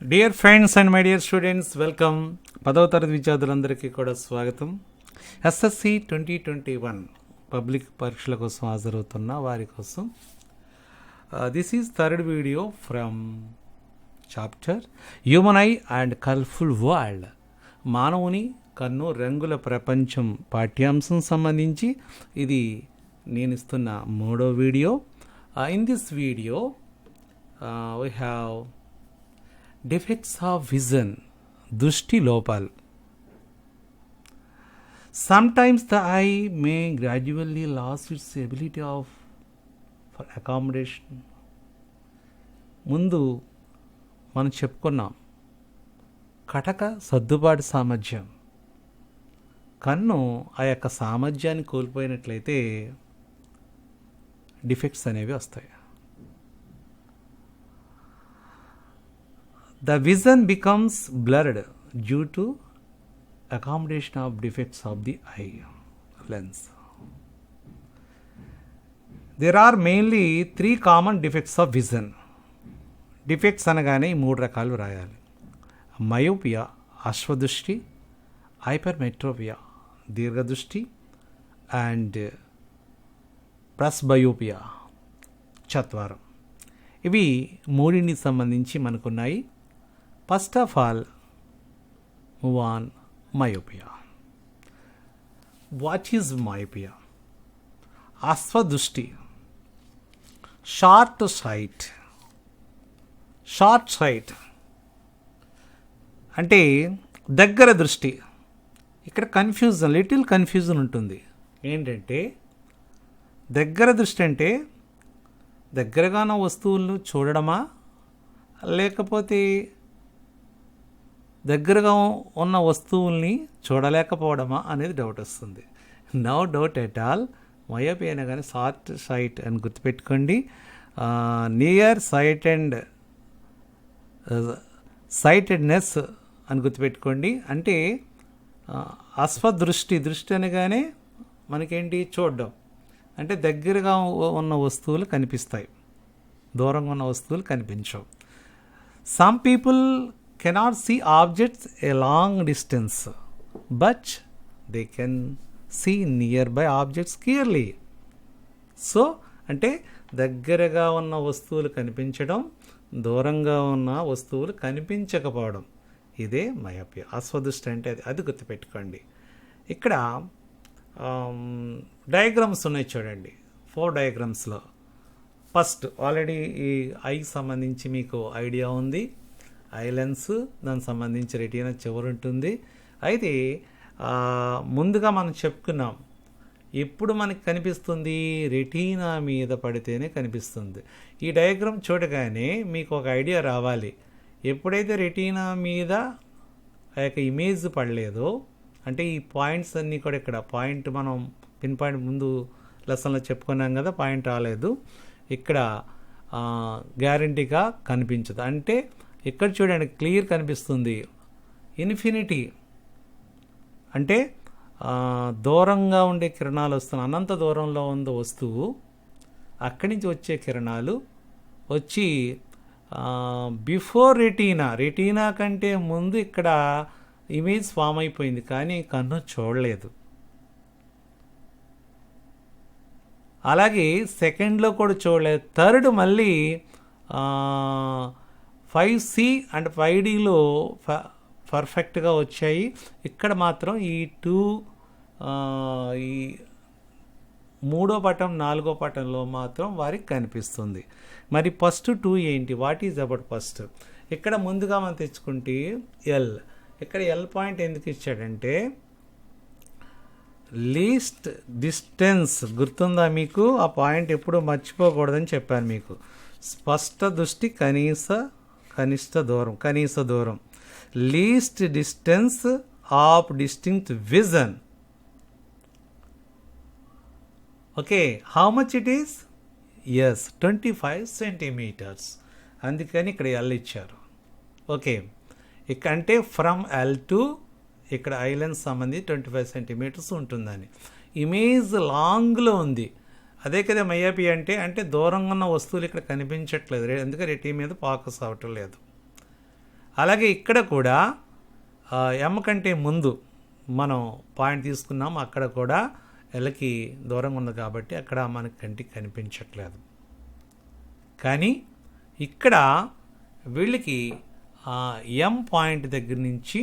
Dear friends and my dear students welcome పదవ తరగతి విద్యార్థులందరికీ కూడా స్వాగతం. SSC twenty twenty one public పరీక్షల కోసం హాజరవుతున్న వారి కోసం this is third video from chapter human eye and colourful world మానవుని కన్ను రంగుల ప్రపంచం పాఠ్యాంశం సంబంధించి ఇది నేను ఇస్తున్న మూడో video in this video we have defects of vision దృష్టి లోపాలు. Sometimes the eye may gradually lose its ability of for accommodation ముందు మనం చెప్పుకున్నాం కటక సర్దుబాటు సామర్థ్యం. కన్ను ఆ యొక్క సామర్థ్యాన్ని కోల్పోయినట్లయితే డిఫెక్ట్స్ అనేవి వస్తాయి. The vision becomes blurred due to accommodation of defects of the eye lens there are mainly three common defects of vision defects అనగానే ఈ మూడు రకాలు రాయాలి మయోపియా అశ్వదృష్టి హైపర్ మెట్రోపియా దీర్ఘదృష్టి అండ్ ప్రస్ బయోపియా చత్వారం. ఇవి మూడిని సంబంధించి మనకున్నాయి. First of all move on myopia what is myopia అశ్వదృష్టి short sight short sight అంటే దగ్గర దృష్టి. ఇక్కడ కన్ఫ్యూజన్ లిటిల్ కన్ఫ్యూజన్ ఉంటుంది. ఏంటంటే దగ్గర దృష్టి అంటే దగ్గరగా ఉన్న వస్తువులను చూడడమా? లేకపోతే దగ్గరగా ఉన్న వస్తువుల్ని చూడలేకపోవడమా అనేది డౌట్ వస్తుంది. No doubt at all myopia అయినా కానీ షార్ట్ సైట్ అని గుర్తుపెట్టుకోండి. నియర్ సైట్ అండ్ సైటెడ్నెస్ అని గుర్తుపెట్టుకోండి. అంటే అస్వదృష్టి దృష్టి అనగానే మనకేంటి చూడడం. అంటే దగ్గరగా ఉన్న వస్తువులు కనిపిస్తాయి. దూరంగా ఉన్న వస్తువులు కనిపించవు. Some people cannot see objects a long distance but they can see near by clearly. Clearly so అంటే దగ్గరగా ఉన్న వస్తువులు కనిపించడం దూరంగా ఉన్న వస్తువులు కనిపించకపోవడం ఇదే మయోపియా. అస్వదృష్టి అంటే అది అది గుర్తుపెట్టుకోండి. ఇక్కడ డయాగ్రామ్స్ ఉన్నాయి చూడండి. ఫోర్ డయాగ్రామ్స్లో ఫస్ట్ ఆల్రెడీ ఈ ఐకి సంబంధించి మీకు ఐడియా ఉంది. ఐ లెన్స్ దానికి సంబంధించి రెటీనా చివరి ఉంటుంది. అయితే ముందుగా మనం చెప్పుకున్నాం ఎప్పుడు మనకి కనిపిస్తుంది? రెటీనా మీద పడితేనే కనిపిస్తుంది. ఈ డయాగ్రామ్ చూడగానే మీకు ఒక ఐడియా రావాలి. ఎప్పుడైతే రెటీనా మీద ఆ యొక్క ఇమేజ్ పడలేదో అంటే ఈ పాయింట్స్ అన్నీ కూడా ఇక్కడ పాయింట్ మనం పిన్ పాయింట్ ముందు లెసన్లో చెప్పుకున్నాం కదా పాయింట్ రాలేదు. ఇక్కడ గ్యారంటీగా కనిపించదు. అంటే ఇక్కడ చూడండి క్లియర్ కనిపిస్తుంది. ఇన్ఫినిటీ. అంటే దూరంగా ఉండే కిరణాలు వస్తున్న అనంత దూరంలో ఉన్న వస్తువు అక్కడి నుంచి వచ్చే కిరణాలు వచ్చి బిఫోర్ రెటీనా రెటీనా కంటే ముందు ఇక్కడ ఇమేజ్ ఫామ్ అయిపోయింది. కానీ కన్ను చూడలేదు. అలాగే సెకండ్లో కూడా చూడలేదు. థర్డ్ మళ్ళీ ఫైవ్ సి అండ్ ఫైవ్ డీలో పర్ఫెక్ట్గా వచ్చాయి. ఇక్కడ మాత్రం ఈ టూ ఈ మూడో పటం నాలుగో పటంలో మాత్రం వారికి కనిపిస్తుంది. మరి ఫస్ట్ టూ ఏంటి? What is about first? ఇక్కడ ముందుగా మనం తెచ్చుకుంటే ఎల్. ఇక్కడ ఎల్ పాయింట్ ఎందుకు ఇచ్చాడంటే లీస్ట్ డిస్టెన్స్ గుర్తుందా మీకు? ఆ పాయింట్ ఎప్పుడూ మర్చిపోకూడదని చెప్పాను మీకు. స్పష్ట దృష్టి కనీస కనిష్ట దూరం కనీస దూరం. Least distance of distinct vision okay how much it is yes twenty five centimeters అందుకని ఇక్కడ ఎల్ ఇచ్చారు. ఓకే ఇక్కడ అంటే ఫ్రమ్ ఎల్ టు ఇక్కడ ఐలెన్స్ సంబంధించి ట్వంటీ ఫైవ్ సెంటీమీటర్స్ ఉంటుందని ఇమేజ్ లాంగ్లో ఉంది. అదే కదా మయాపి అంటే అంటే దూరంగా ఉన్న వస్తువులు ఇక్కడ కనిపించట్లేదు. ఎందుకంటే రెటీ మీద ఫోకస్ అవ్వటం లేదు. అలాగే ఇక్కడ కూడా ఎం కంటే ముందు మనం పాయింట్ తీసుకున్నాం. అక్కడ కూడా ఎలకి దూరంగా ఉంది కాబట్టి అక్కడ మనకి కంటికి కనిపించట్లేదు. కానీ ఇక్కడ వీళ్ళకి ఎం పాయింట్ దగ్గర నుంచి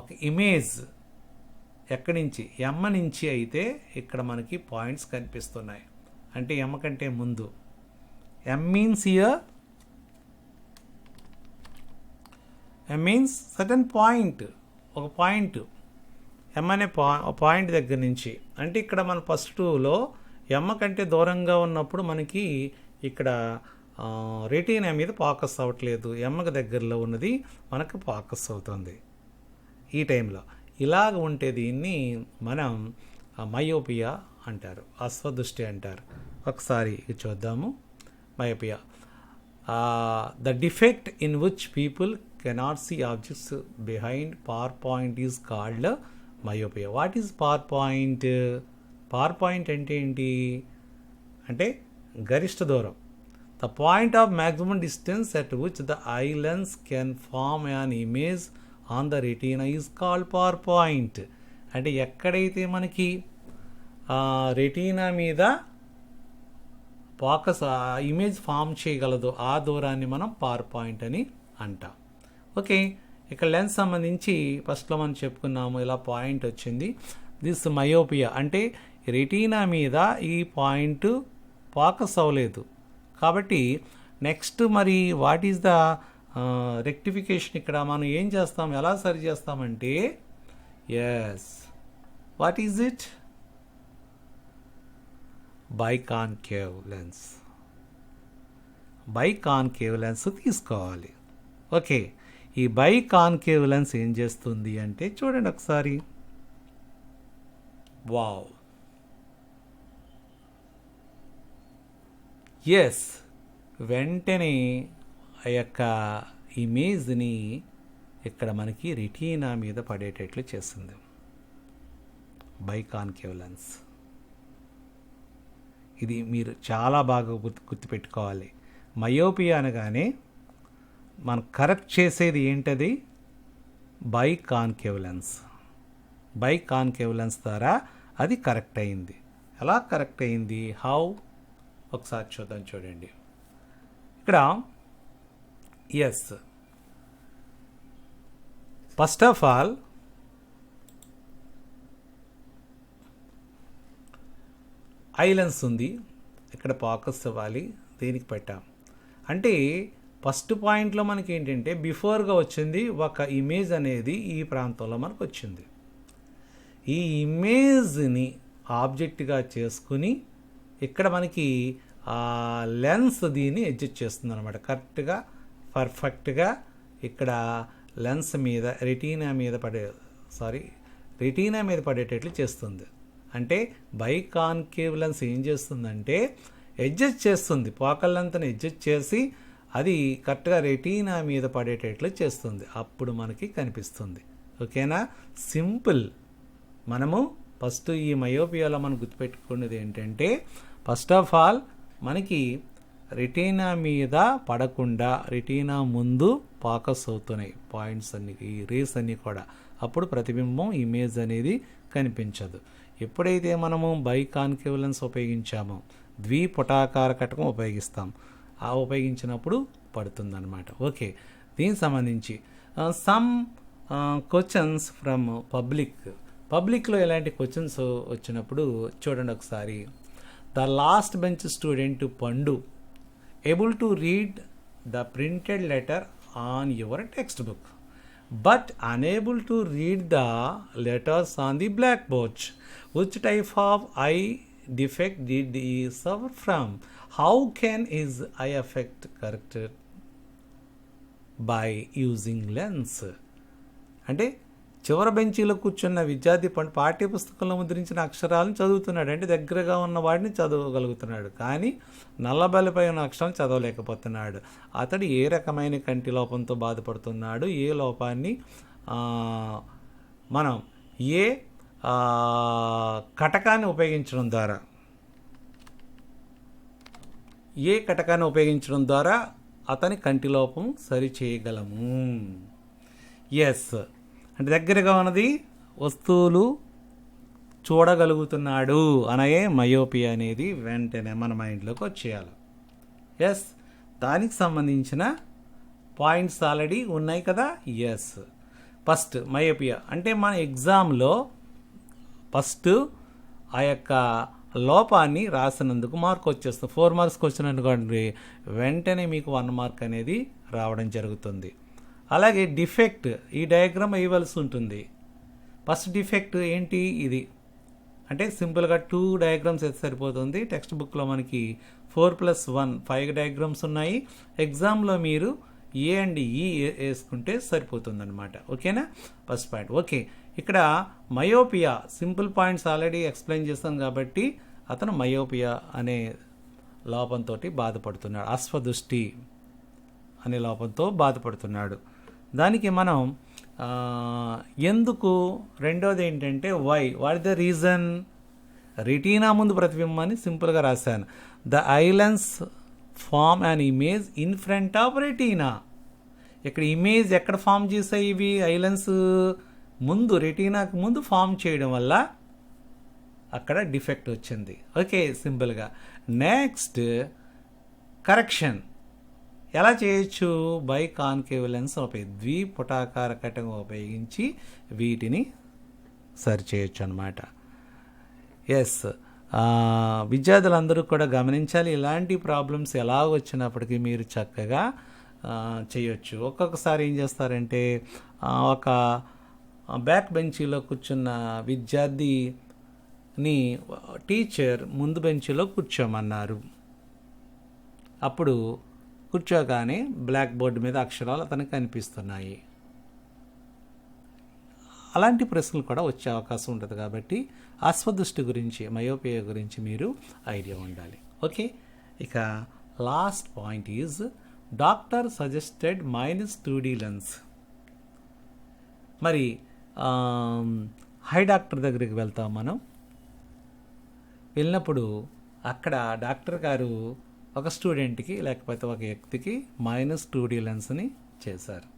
ఒక ఇమేజ్ ఎక్కడి నుంచి? ఎమ్మ నుంచి అయితే ఇక్కడ మనకి పాయింట్స్ కనిపిస్తున్నాయి. అంటే ఎమ్మ కంటే ముందు. M means ear M means certain point. ఒక పాయింట్. ఎమ్ అనే పా పాయింట్ దగ్గర నుంచి. అంటే ఇక్కడ మన ఫస్ట్ టూలో ఎమ్మ కంటే దూరంగా ఉన్నప్పుడు మనకి ఇక్కడ రెటీనా మీద ఫోకస్ అవ్వట్లేదు. ఎమ్మకి దగ్గరలో ఉన్నది మనకు ఫోకస్ అవుతుంది. ఈ టైంలో. ఇలాగ ఉంటే దీన్ని మనం మయోపియా అంటారు అస్వదృష్టి అంటారు. ఒకసారి చూద్దాము. Myopia. The defect in which people cannot see objects behind power point is called myopia. What is power point? Power point అంటే ఏంటి? అంటే గరిష్ట దూరం. The point of maximum distance at which the eye lens can form an image on the retina is called power point అంటే ఎక్కడైతే మనకి retina మీద focus image form చేయగలదు ఆ దూరాన్ని మనం పవర్ పాయింట్ అని అంటాం. ఓకే ఇక్కడ లెన్స్ సంబంధించి ఫస్ట్లో మనం చెప్పుకున్నాము ఇలా పాయింట్ వచ్చింది. దిస్ మయోపియా అంటే రెటీనా మీద ఈ పాయింట్ ఫోకస్ అవ్వలేదు. కాబట్టి నెక్స్ట్ మరి వాట్ ఈస్ ద రెక్టిఫికేషన్ ఇక్కడ మనం ఏం చేస్తాం? ఎలా సరి చేస్తామంటే yes what is it biconcave lens biconcave lens తీసుకోవాలి. ఓకే ఈ బైకాన్కేవ్ లెన్స్ ఏం చేస్తుంది అంటే చూడండి ఒకసారి. వావ్ ఎస్ వెంటనే యొక్క ఇమేజ్ని ఇక్కడ మనకి రెటీనా మీద పడేటట్లు చేస్తుంది. బైకాన్కేవ్ లెన్స్ ఇది మీరు చాలా బాగా గుర్తు గుర్తుపెట్టుకోవాలి. మయోపియా అనగానే మనం కరెక్ట్ చేసేది ఏంటది? బై కాన్కేవ్లెన్స్ బై కాన్కేవ్లెన్స్ ద్వారా అది కరెక్ట్ అయింది. ఎలా కరెక్ట్ అయింది? హౌ? ఒకసారి చూద్దాం చూడండి. ఇక్కడ yes first of all eye lens ఉంది. ఇక్కడ ఫోకస్ ఇవ్వాలి దీనికి పెట్టాం? అంటే ఫస్ట్ పాయింట్లో మనకి ఏంటంటే బిఫోర్గా వచ్చింది ఒక ఇమేజ్ అనేది ఈ ప్రాంతంలో మనకు వచ్చింది. ఈ ఇమేజ్ని ఆబ్జెక్ట్గా చేసుకుని ఇక్కడ మనకి లెన్స్ దీన్ని అడ్జస్ట్ చేస్తుంది అనమాట కరెక్ట్గా పర్ఫెక్ట్గా ఇక్కడ లెన్స్ మీద రెటీనా మీద పడే సారీ రెటీనా మీద పడేటట్లు చేస్తుంది. అంటే బైకాన్కేవ్ లెన్స్ ఏం చేస్తుందంటే అడ్జస్ట్ చేస్తుంది. పోకల్ లెంత్ని అడ్జస్ట్ చేసి అది కరెక్ట్గా రెటీనా మీద పడేటట్లు చేస్తుంది. అప్పుడు మనకి కనిపిస్తుంది. ఓకేనా? సింపుల్. మనము ఫస్ట్ ఈ మయోపియాలో మనం గుర్తుపెట్టుకునేది ఏంటంటే ఫస్ట్ ఆఫ్ ఆల్ మనకి రెటీనా మీద పడకుండా రెటీనా ముందు ఫోకస్ అవుతున్నాయి పాయింట్స్ అన్ని ఈ రేస్ అన్నీ కూడా. అప్పుడు ప్రతిబింబం ఇమేజ్ అనేది కనిపించదు. ఎప్పుడైతే మనము బై కాన్కేవలెన్స్ ఉపయోగించామో ద్విపుటాకార కటకం ఉపయోగిస్తాం. ఆ ఉపయోగించినప్పుడు పడుతుందన్నమాట. ఓకే. దీనికి సంబంధించి సమ్ క్వశ్చన్స్ ఫ్రమ్ పబ్లిక్ పబ్లిక్లో ఎలాంటి క్వశ్చన్స్ వచ్చినప్పుడు చూడండి ఒకసారి. ద లాస్ట్ బెంచ్ స్టూడెంట్ పండు able to read the printed letter on your textbook but unable to read the letters on the blackboard. Which type of eye defect did he suffer from? How can his eye affect corrected by using lens? అంటే చివరి బెంచీలో కూర్చున్న విద్యార్థి పండు పాఠ్యపుస్తకంలో ముద్రించిన అక్షరాలను చదువుతున్నాడు. అంటే దగ్గరగా ఉన్న వాడిని చదవగలుగుతున్నాడు. కానీ నల్లబలిపై ఉన్న అక్షరం చదవలేకపోతున్నాడు. అతడు ఏ రకమైన కంటి లోపంతో బాధపడుతున్నాడు? ఏ లోపాన్ని? మనం ఏ కటకాన్ని ఉపయోగించడం ద్వారా? ఏ కటకాన్ని ఉపయోగించడం ద్వారా అతని కంటిలోపం సరి చేయగలము? ఎస్ అంటే దగ్గరగా ఉన్నది వస్తువులు చూడగలుగుతున్నాడు అనయే మయోపియా అనేది వెంటనే మన మైండ్లోకి వచ్చేయాలి. ఎస్ దానికి సంబంధించిన పాయింట్స్ ఆల్రెడీ ఉన్నాయి కదా? Yes first myopia. అంటే మన ఎగ్జామ్లో ఫస్ట్ ఆ యొక్క లోపాన్ని రాసినందుకు మార్క్ వచ్చేస్తుంది. ఫోర్ మార్క్స్కి వచ్చినట్టుకోండి వెంటనే మీకు వన్ మార్క్ అనేది రావడం జరుగుతుంది. అలాగే డిఫెక్ట్ ఈ డయాగ్రామ్ ఇవ్వాల్సి ఉంటుంది. ఫస్ట్ డిఫెక్ట్ ఏంటి? ఇది. అంటే సింపుల్గా టూ డయాగ్రామ్స్ అయితే సరిపోతుంది. టెక్స్ట్ బుక్లో మనకి four plus one five diagrams ఉన్నాయి. ఎగ్జామ్లో మీరు ఏ అండ్ ఈ వేసుకుంటే సరిపోతుందనమాట ఓకేనా? First point. ఓకే. ఇక్కడ myopia simple points already explain చేస్తాను కాబట్టి అతను మయోపియా అనే లోపంతో బాధపడుతున్నాడు. అశ్వదృష్టి అనే లోపంతో బాధపడుతున్నాడు. దానికి మనం ఎందుకు రెండోది ఏంటంటే why what the reason retina ముందు ప్రతిబింబాన్ని సింపుల్గా రాశాను. The eye lens form and image in front of retina ఇక్కడ ఇమేజ్ ఎక్కడ ఫామ్ చేసాయి ఇవి? ఐలెన్స్ ముందు రెటీనాకు ముందు ఫామ్ చేయడం వల్ల అక్కడ డిఫెక్ట్ వచ్చింది. ఓకే సింపుల్గా నెక్స్ట్ కరెక్షన్ ఎలా చేయొచ్చు? బై కాన్కేవ్ లెన్స్ ఉపయోగి ద్విపుటాకార కటం ఉపయోగించి వీటిని సరి చేయొచ్చు అనమాట ఎస్ విద్యార్థులందరూ కూడా గమనించాలి. ఇలాంటి ప్రాబ్లమ్స్ ఎలా వచ్చినప్పటికీ మీరు చక్కగా చేయొచ్చు. ఒక్కొక్కసారి ఏం చేస్తారంటే ఒక బ్యాక్ బెంచీలో కూర్చున్న విద్యార్థిని టీచర్ ముందు బెంచీలో కూర్చోమన్నారు. అప్పుడు కూర్చోగానే బ్లాక్ బోర్డు మీద అక్షరాలు అతనికి కనిపిస్తున్నాయి. అలాంటి ప్రశ్నలు కూడా వచ్చే అవకాశం ఉంటుంది కాబట్టి అస్వదృష్టి గురించి మయోపియా గురించి మీరు ఐడియా ఉండాలి. ఓకే? ఇక last point is doctor suggested minus two D lens. మరి హై డాక్టర్ దగ్గరికి వెళ్తాం మనం. వెళ్ళినప్పుడు అక్కడ డాక్టర్ గారు ఒక స్టూడెంట్కి లేకపోతే ఒక వ్యక్తికి మైనస్ టూ డీ లెన్స్ని చేశారు.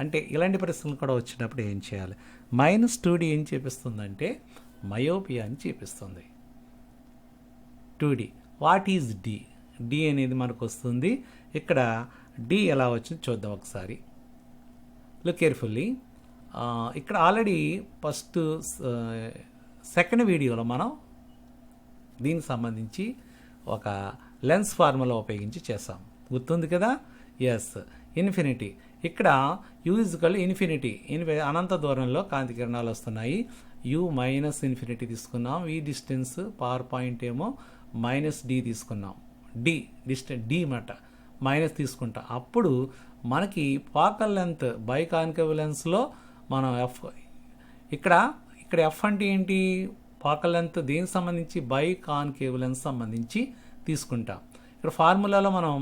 అంటే ఇలాంటి పరిస్థితులు కూడా వచ్చినప్పుడు ఏం చేయాలి? మైనస్ టూ డీ ఏం చూపిస్తుందంటే మయోపియా అని చూపిస్తుంది. Two D what is D D అనేది మనకు వస్తుంది. ఇక్కడ డి ఎలా వచ్చింది చూద్దాం ఒకసారి. లుక్ కేర్ఫుల్లీ ఇక్కడ ఆల్రెడీ ఫస్ట్ సెకండ్ వీడియోలో మనం దీనికి సంబంధించి ఒక లెన్స్ ఫార్ములా ఉపయోగించి చేసాం గుర్తుంది కదా? ఎస్ ఇన్ఫినిటీ ఇక్కడ యూ ఇజ్కల్ ఇన్ఫినిటీ ఇన్ఫి అనంత దూరంలో కాంతి కిరణాలు వస్తున్నాయి. యూ మైనస్ ఇన్ఫినిటీ తీసుకున్నాం. ఈ డిస్టెన్స్ పవర్ పాయింట్ ఏమో మైనస్ డి తీసుకున్నాం. డి డిస్టెన్స్ డి మాట. మైనస్ తీసుకుంటాం. అప్పుడు మనకి ఫోకల్ లెంత్ బై కాన్కేవ్ లెన్స్లో మనం ఎఫ్ ఇక్కడ ఇక్కడ ఎఫ్ అంటే ఏంటి? ఫోకల్ లెంత్ దేనికి సంబంధించి? బై కాన్కేవ్ లెన్స్ సంబంధించి. తీసుకుంటాం. ఇక్కడ ఫార్ములాలో మనం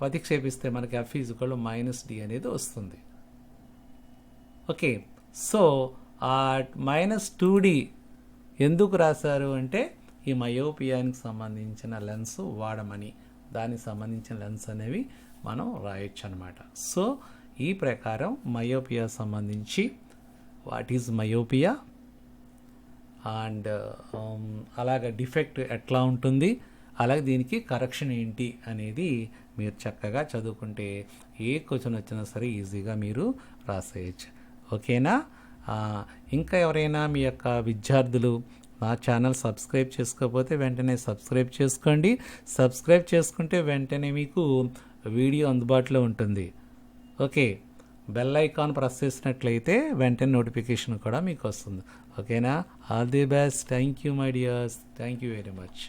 ప్రతిక్షేపిస్తే మనకి ఎఫ్ ఈజ్వల్ మైనస్ డి అనేది వస్తుంది. ఓకే. సో ఆ మైనస్ టూ డి ఎందుకు రాశారు అంటే ఈ మయోపియానికి సంబంధించిన లెన్స్ వాడమని. దానికి సంబంధించిన లెన్స్ అనేవి మనం రాయొచ్చు అనమాట సో ఈ ప్రకారం మయోపియా సంబంధించి what is myopia and um, అలాగ డిఫెక్ట్ ఎట్లా ఉంటుంది? అలాగే దీనికి కరెక్షన్ ఏంటి అనేది మీరు చక్కగా చదువుకుంటే ఏ క్వశ్చన్ వచ్చినా సరే ఈజీగా మీరు రాసేయచ్చు. ఓకేనా? ఇంకా ఎవరైనా మీ యొక్క విద్యార్థులు నా ఛానల్ సబ్స్క్రైబ్ చేసుకోకపోతే వెంటనే సబ్స్క్రైబ్ చేసుకోండి. సబ్స్క్రైబ్ చేసుకుంటే వెంటనే మీకు వీడియో అందుబాటులో ఉంటుంది. ఓకే. బెల్ ఐకాన్ ప్రెస్ చేసినట్లయితే వెంటనే నోటిఫికేషన్ కూడా మీకు వస్తుంది. ఓకేనా? All the best. Thank you my dears. Thank you very much.